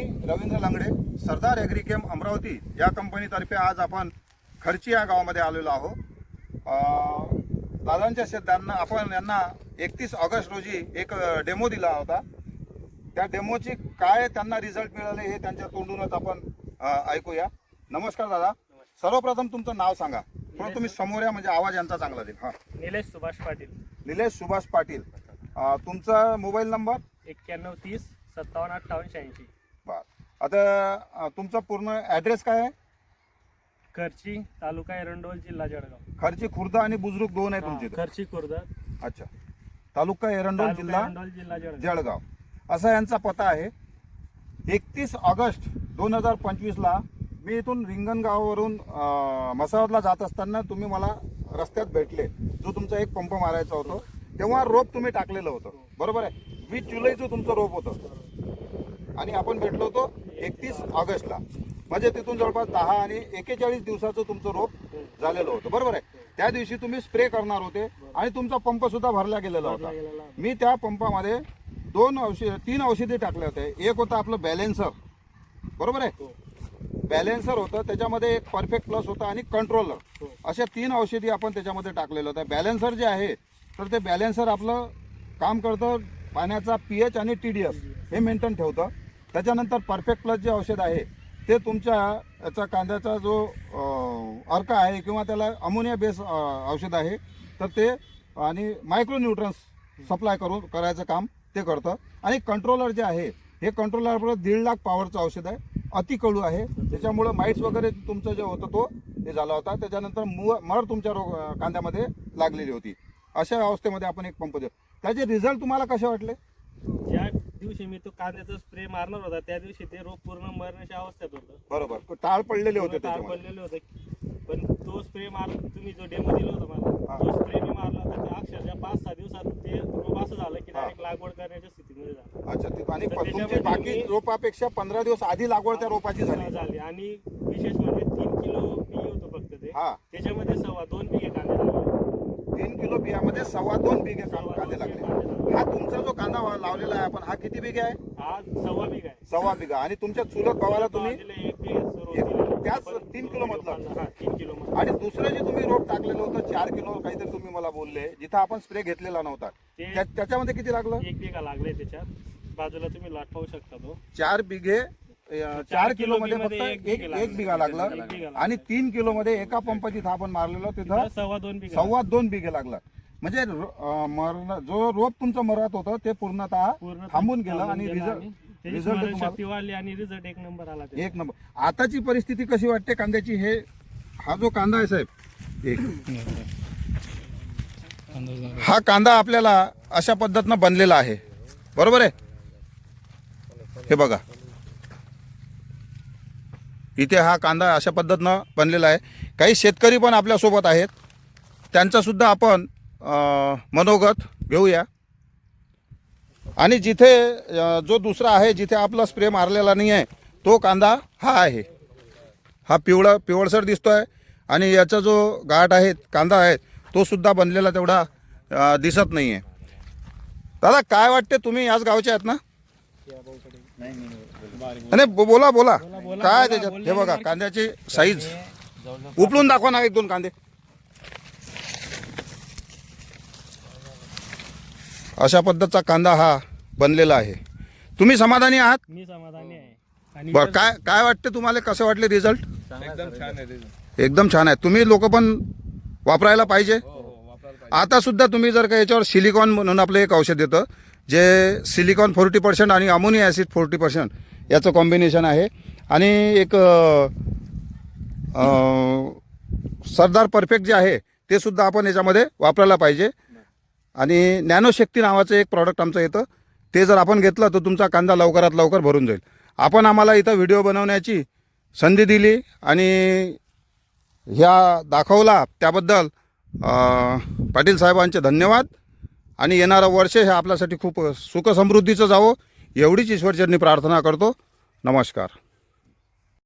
मी रवींद्र लांगडे सरदार ॲग्रिकेम अमरावती या कंपनीतर्फे आज आपण खर्ची या गावामध्ये आलेलो आहोत. दादांच्या शेतांना आपण यांना एकतीस ऑगस्ट रोजी एक डेमो दिला होता. त्या डेमोची काय त्यांना रिझल्ट मिळाले हे त्यांच्या तोंडूनच आपण ऐकूया. नमस्कार दादा. सर्वप्रथम तुमचं नाव सांगा. थोडं तुम्ही समोर या म्हणजे आवाज यांचा चांगला देईल. हां. निलेश सुभाष पाटील. निलेश सुभाष पाटील. तुमचा मोबाईल नंबर? एक्क्याण्णव तीस सत्तावन्न अठ्ठावन्न शहाऐंशी. बर. आता तुमचा पूर्ण ॲड्रेस काय आहे? खर्ची तालुका एरंडोल जिल्हा जळगाव. खर्ची खुर्द आणि बुजुर्ग दोन आहे तुमची इथं. खर्ची खुर्द. अच्छा. तालुका एरंडोल तालुका जिल्हा एरंडोल जिल्हा जळगाव. जळगाव. असा यांचा पत्ता आहे. एकतीस ऑगस्ट दोन हजार पंचवीसला मी इथून रिंगणगावावरून अं, मसावतला जात असताना तुम्ही मला रस्त्यात भेटले. जो तुमचा एक पंप मारायचा होता. तेव्हा रोप तुम्ही टाकलेलं होतं. बरोबर आहे? वीस जुलैचं तुमचं रोप होतं. आणि आपण भेटलो होतो एकतीस ऑगस्टला. म्हणजे तिथून जवळपास दहा आणि एकेचाळीस दिवसाचं तुमचं रोप झालेलं होतं. बरोबर आहे? त्या दिवशी तुम्ही स्प्रे करणार होते आणि तुमचा पंप सुद्धा भरला गेलेला होता. मी त्या पंपामध्ये दोन औषध तीन औषधी टाकले होते एक होतं आपलं बॅलेन्सर. बरोबर आहे. बॅलेन्सर होतं त्याच्यामध्ये एक परफेक्ट प्लस होता आणि कंट्रोलर. अशा तीन औषधी आपण त्याच्यामध्ये टाकलेलं होतं बॅलेन्सर जे आहे तर ते बॅलेन्सर आपलं काम करतं पाण्याचा पी एच आणि टी डी एस हे मेंटेन ठेवतं. त्याच्यानंतर परफेक्ट प्लस जे औषध आहे ते तुमच्या याचा कांद्याचा जो अर्क आहे किंवा त्याला अमोनिया बेस औषध आहे तर ते आणि मायक्रोन्यूट्रन्स सप्लाय करून करायचं काम ते करतं. आणि कंट्रोलर जे आहे हे कंट्रोलर दीड लाख पॉवरचं औषध आहे. अति कळू आहे. त्याच्यामुळं माईट्स वगैरे तुमचं जे होतं तो हे झाला होता. त्याच्यानंतर मु मर तुमच्या रोग कांद्यामध्ये लागलेली होती. अशा अवस्थेमध्ये आपण एक पंप देऊ. त्याचे रिझल्ट तुम्हाला कसे वाटले? दिवशी मी तो कांद्याचा स्प्रे मारणार होता. त्या दिवशी ते रोप पूर्ण मरण्याच्या अवस्थेत होतं. बरोबर. टाळ पडलेले होते पूर्ण तार त्याच्यामध्ये. पडलेले होते. पण तो स्प्रे मार तुम्ही जो डेमो दिला होता मला हा. तो स्प्रे मी मारला होता. ते अक्षरशः पाच सहा दिवसात ते रोप असं झालं की हा. डायरेक्ट लागवड करण्याच्या स्थितीमध्ये झालं. अच्छा ते- आणि तर प- तुमची त्याच्यामध्ये बाकी मी- रोपापेक्षा पंधरा दिवस आधी लागवड त्या रोपाची झाली. झाली. आणि विशेष म्हणजे तीन किलो बी होतं फक्त ते. हा. त्याच्यामध्ये सव्वा दोन बिघे कांदे लागले. तीन किलो बियामध्ये सव्वा दोन बिघे कांदे लागले. हा तुमचा जो कांदा लावलेला आहे आपण हा किती बिघे आहे हा सव्वा बिघा आहे सव्वा बिघा आणि तुमच्या चुलत भावाला तुम्ही. त्याच तीन किलो मधलं? हा तीन किलो. आणि दुसरं जे तुम्ही रोप टाकलेलं होतं चार किलो काहीतरी तुम्ही मला बोलले जिथं आपण स्प्रे घेतलेला नव्हता त्याच्यामध्ये किती लागलं एक बिघा लागले त्याच्यात बाजूला तुम्ही लाट पाहू शकता तो चार बिघे चार किलो मध्ये फक्त एक एक बिघा लागला. आणि तीन किलो मध्ये एका पंप जिथं आपण मारलेलो तिथं सव्वा दोन बिघा सव्वा दोन बिघे लागला. म्हणजे मरण जो रोप तुमचं मरत होतं ते पूर्णतः पूर्ण थांबून गेलं आणि रिझल्ट रिझल्ट आणि रिझल्ट एक नंबर आला. एक नंबर. आताची परिस्थिती कशी वाटते कांद्याची? हे हा जो कांदा आहे साहेब एक. हा कांदा आपल्याला अशा पद्धतीनं बनलेला आहे. बरोबर आहे? हे बघा. इथे हा कांदा अशा पद्धतीनं बनलेला आहे. काही शेतकरी पण आपल्यासोबत आहेत. त्यांचासुद्धा आपण मनोगत घेऊया. आणि जिथे जो दुसरा आहे जिथे आपला स्प्रे मारलेला नाही आहे तो कांदा हा आहे. हा पिवळा पिवळसर दिसतो आहे आणि याचा जो गाठ आहे कांदा आहे तो सुद्धा बनलेला तेवढा दिसत नाही आहे दादा काय वाटते तुम्ही? याच गावचे आहेत ना? बो- बोला बोला. काय त्याच्यात? हे बघा कांद्याची साईज उपलून दाखवा ना एक दोन कांदे. अशा पद्धतीचा कांदा हा बनलेला आहे. तुम्ही समाधानी आहात? मी समाधानी आहे. बरं काय काय वाटते तुम्हाला? कसे वाटले रिझल्ट एकदम छान आहे result. एकदम छान आहे. तुम्ही लोक पण वापरायला पाहिजे. हो हो वापरायला पाहिजे. आता सुद्धा तुम्ही जर का याच्यावर सिलिकॉन म्हणून आपलं एक औषध येतं जे सिलिकॉन फोर्टी पर्सेंट आणि अमोनिया ॲसिड फोर्टी पर्सेंट याचं कॉम्बिनेशन आहे. आणि एक सरदार परफेक्ट जे आहे ते सुद्धा आपण याच्यामध्ये वापरायला पाहिजे. आणि नॅनोशक्ती नावाचं एक प्रॉडक्ट आमचं येतं. ते जर आपण घेतलं तर तुमचा कांदा लवकरात लवकर भरून जाईल. आपण आम्हाला इथं व्हिडिओ बनवण्याची संधी दिली आणि ह्या दाखवला. त्याबद्दल पाटील साहेबांचे धन्यवाद. आणि येणारं वर्ष हे आपल्यासाठी खूप सुखसमृद्धीचं जावं. एवढीच ईश्वरचरणी प्रार्थना करतो. नमस्कार.